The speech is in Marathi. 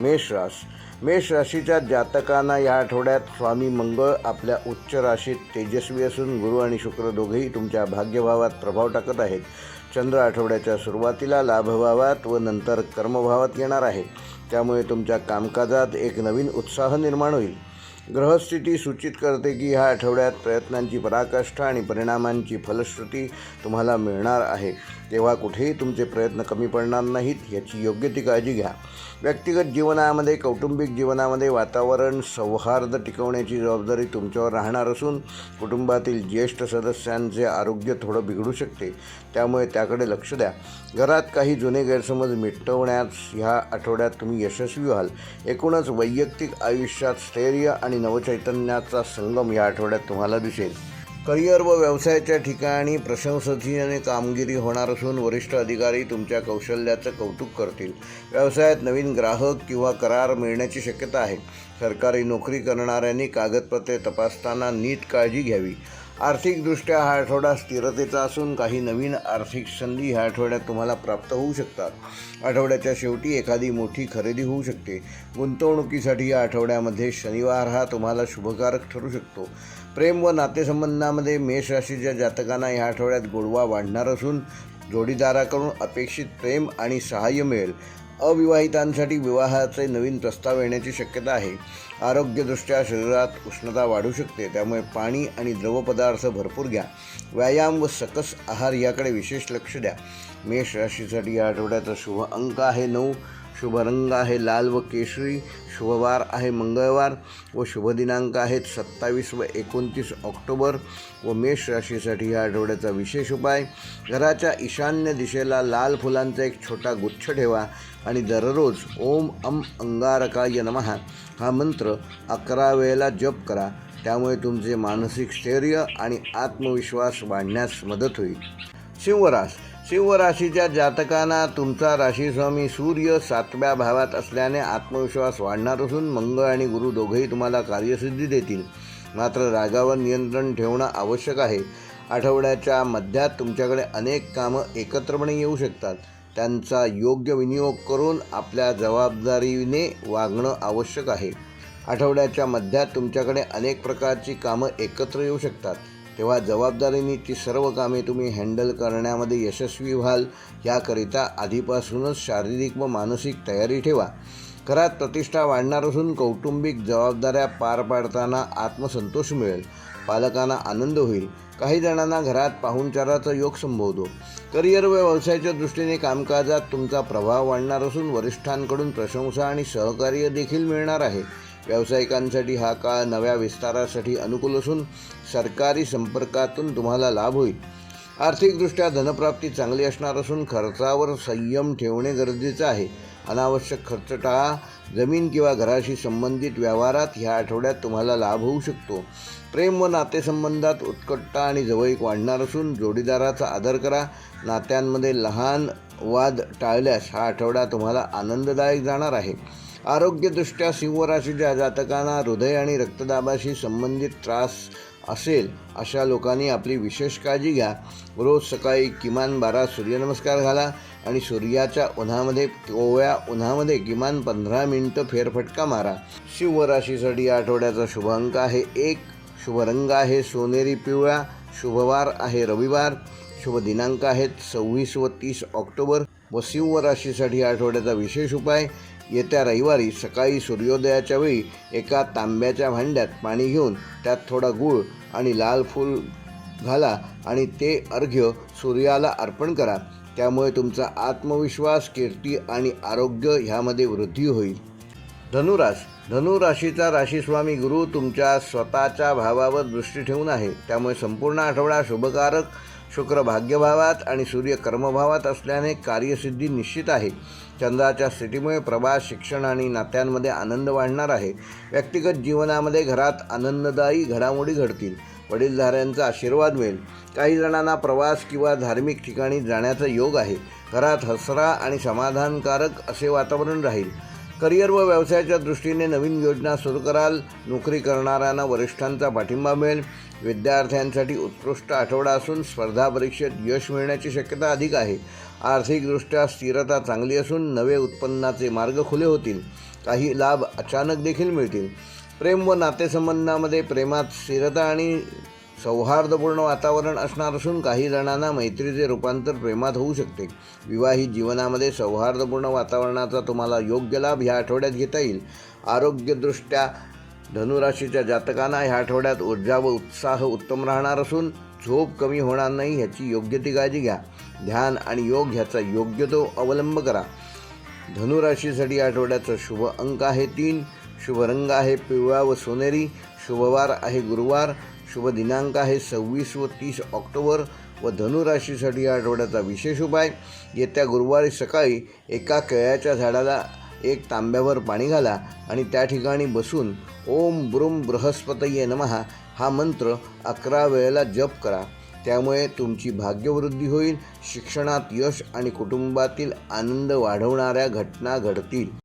मेष रास मेष राशीच्या जातकांना या आठवड्यात स्वामी मंगळ आपल्या उच्च राशीत तेजस्वी असून गुरु आणि शुक्र दोघेही तुमच्या भाग्यभावात प्रभाव टाकत आहेत. चंद्र आठवड्याच्या सुरुवातीला लाभभावात व नंतर कर्मभावात येणार आहे. त्यामुळे तुमच्या कामकाजात एक नवीन उत्साह निर्माण होईल. ग्रहस्थिती सूचित करते की ह्या आठवड्यात प्रयत्नांची पराकाष्ठा आणि परिणामांची फलश्रुती तुम्हाला मिळणार आहे. तेव्हा कुठेही तुमचे प्रयत्न कमी पडणार नाहीत याची योग्य ती काळजी घ्या. व्यक्तिगत जीवनामध्ये कौटुंबिक जीवनामध्ये वातावरण सौहार्द टिकवण्याची जबाबदारी तुमच्यावर राहणार असून कुटुंबातील ज्येष्ठ सदस्यांचे आरोग्य थोडं बिघडू शकते. त्यामुळे त्याकडे लक्ष द्या. घरात काही जुने गैरसमज मिटवण्यास ह्या आठवड्यात तुम्ही यशस्वी व्हाल. एकूणच वैयक्तिक आयुष्यात स्थैर्य आणि नवचैतन्याचा संगम या आठवड्यात तुम्हाला दिसेल. करिअर व व्यवसायाच्या ठिकाणी प्रशंसनीय कामगिरी होणार असून वरिष्ठ अधिकारी तुमच्या कौशल्याचं कौतुक करतील. व्यवसायात नवीन ग्राहक किंवा करार मिळण्याची शक्यता आहे. सरकारी नोकरी करणाऱ्यांनी कागदपत्रे तपासताना नीट काळजी घ्यावी. आर्थिकदृष्ट्या हा आठवडा स्थिरतेचा असून काही नवीन आर्थिक संधी ह्या आठवड्यात तुम्हाला प्राप्त होऊ शकतात. आठवड्याच्या शेवटी एखादी मोठी खरेदी होऊ शकते. गुंतवणुकीसाठी या आठवड्यामध्ये शनिवार हा तुम्हाला शुभकारक ठरू शकतो. प्रेम व नातेसंबंधामध्ये मेष राशीच्या जातकांना ह्या आठवड्यात गोडवा वाढणार असून जोडीदाराकडून अपेक्षित प्रेम आणि सहाय्य मिळेल. अविवाहितांसाठी विवाहाचे नवीन प्रस्ताव येण्याची शक्यता आहे. आरोग्यदृष्ट्या शरीरात उष्णता वाढू शकते त्यामुळे पाणी आणि द्रवपदार्थ भरपूर घ्या. व्यायाम व सकस आहार याकडे विशेष लक्ष द्या. मेष राशीसाठी या आठवड्याचा शुभ अंक आहे नऊ. शुभ रंग आहे लाल व केशरी शुभवार आहे मंगळवार व शुभ दिनांक आहेत सत्तावीस व एकोणतीस ऑक्टोबर व मेष राशीसाठी या आठवड्याचा विशेष उपाय. घराच्या ईशान्य दिशेला लाल फुलांचा एक छोटा गुच्छ ठेवा आणि दररोज ओम अम अंगारकाय नमः. हा मंत्र अकरा वेळेला जप करा. त्यामुळे तुमचे मानसिक स्थैर्य आणि आत्मविश्वास वाढण्यास मदत होईल. शिवरास शिवराशीच्या जातकांना तुमचा राशीस्वामी सूर्य सातव्या भावात असल्याने आत्मविश्वास वाढणार असून मंगळ आणि गुरु दोघेही तुम्हाला कार्यसिद्धी देतील. मात्र रागावर नियंत्रण ठेवणं आवश्यक आहे. आठवड्याच्या मध्यात तुमच्याकडे अनेक कामं एकत्रपणे येऊ शकतात. त्यांचा योग्य विनियोग करून आपल्या जबाबदारीने वागणं आवश्यक आहे. आठवड्याच्या मध्यात तुमच्याकडे अनेक प्रकारची कामं एकत्र येऊ शकतात. तेव्हा जबाबदारीने ती सर्व कामे तुम्ही हँडल करण्यामध्ये यशस्वी व्हाल याकरिता आधीपासूनच शारीरिक व मानसिक तयारी ठेवा. घरात प्रतिष्ठा वाढणार असून कौटुंबिक जबाबदाऱ्या पार पाडताना आत्मसंतोष मिळेल. पालकांना आनंद होईल. काही जणांना घरात पाहुणचाराचा योग संभवतो. करिअर व व्यवसायाच्या दृष्टीने कामकाजात तुमचा प्रभाव वाढणार असून वरिष्ठांकडून प्रशंसा आणि सहकार्य देखील मिळणार आहे. व्यावसायिकांसाठी हा काळ नव्या विस्तारासाठी अनुकूल असून सरकारी संपर्कातून तुम्हाला लाभ होईल. आर्थिकदृष्ट्या धनप्राप्ती चांगली असणार असून खर्चावर संयम ठेवणे गरजेचं आहे. अनावश्यक खर्च टाळा जमीन किंवा घराशी संबंधित व्यवहारात ह्या आठवड्यात तुम्हाला लाभ होऊ शकतो. प्रेम व नातेसंबंधात उत्कटता आणि जवळीक वाढणार असून जोडीदाराचा आदर करा. नात्यांमध्ये लहान वाद टाळल्यास हा आठवडा तुम्हाला आनंददायक जाणार आहे. आरोग्यदृष्ट्या सिंहराशीच्या जातकांना हृदय आणि रक्तदाबाशी संबंधित त्रास असेल अशा लोकांनी आपली विशेष काळजी घ्या. रोज सकाळी किमान बारा सूर्यनमस्कार घाला आणि सूर्याच्या उन्हामध्ये कोवळ्या उन्हामध्ये किमान पंधरा मिनटं फेरफटका मारा. शिवराशीसाठी या आठवड्याचा शुभ अंक आहे एक. शुभ रंग आहे सोनेरी पिवळा. शुभवार आहे रविवार. शुभ दिनांक आहेत सव्वीस व तीस ऑक्टोबर. व सिंह राशीसाठी या आठवड्याचा विशेष उपाय येत्या रविवारी सकाळी सूर्योदयाच्या वेळी एका तांब्याच्या भांड्यात पाणी घेऊन त्यात थोडा गूळ आणि लाल फूल घाला आणि ते अर्घ्य सूर्याला अर्पण करा. त्यामुळे तुमचा आत्मविश्वास कीर्ती आणि आरोग्य ह्यामध्ये वृद्धी होईल. धनुराश. धनुराशीचा राशीस्वामी गुरु तुमच्या स्वतःच्या भावावर दृष्टी ठेवून आहे. त्यामुळे संपूर्ण आठवडा शुभकारक शुक्र भाग्यभावात आणि सूर्य कर्मभावात असल्याने कार्यसिद्धी निश्चित आहे. चंद्राच्या स्थितीमुळे प्रवास शिक्षण आणि नात्यांमध्ये आनंद वाढणार आहे. व्यक्तिगत जीवनामध्ये घरात आनंददायी घडामोडी घडतील. वडीलधाऱ्यांचा आशीर्वाद मिळेल. काही जणांना प्रवास किंवा धार्मिक ठिकाणी जाण्याचा योग आहे. घरात हसरा आणि समाधानकारक असे वातावरण राहील. करिअर व व्यवसायाच्या दृष्टीने नवीन योजना सुरू कराल. नोकरी करणाऱ्यांना वरिष्ठांचा पाठिंबा मिळेल. विद्यार्थ्यांसाठी उत्कृष्ट आठवडा असून स्पर्धा परीक्षेत यश मिळण्याची शक्यता अधिक आहे. आर्थिकदृष्ट्या स्थिरता चांगली असून नवे उत्पन्नाचे मार्ग खुले होतील. काही लाभ अचानक देखील मिळतील. प्रेम व नातेसंबंधामध्ये प्रेमात स्थिरता आणि सौहार्दपूर्ण वातावरण असणार असून काही जणांना मैत्रीचे रूपांतर प्रेमात होऊ शकते. विवाहित जीवनामध्ये सौहार्दपूर्ण वातावरणाचा तुम्हाला योग्य लाभ ह्या आठवड्यात घेता येईल. आरोग्यदृष्ट्या धनुराशीच्या जातकांना ह्या आठवड्यात ऊर्जा व उत्साह उत्तम राहणार असून झोप कमी होणार नाही ह्याची योग्य ती काळजी घ्या. ध्यान आणि योग ह्याचा योग्य तो अवलंब करा. धनुराशीसाठी आठवड्याचं आठवड्याचा शुभ अंक आहे तीन. शुभ रंग आहे पिवळा व सोनेरी. शुभवार आहे गुरुवार. शुभ दिनांक आहे सव्वीस व तीस ऑक्टोबर व धनुराशीसाठी या आठवड्याचा विशेष उपाय. येत्या गुरुवारी सकाळी एका केळ्याच्या झाडाला एक तांब्यावर पाणी घाला आणि त्या ठिकाणी बसून ओम ब्रुम बृहस्पतये नमहा हा मंत्र अकरा वेळेला जप करा. त्यामुळे तुमची भाग्यवृद्धी होईल शिक्षणात यश आणि कुटुंबातील आनंद वाढवणाऱ्या घटना घडतील.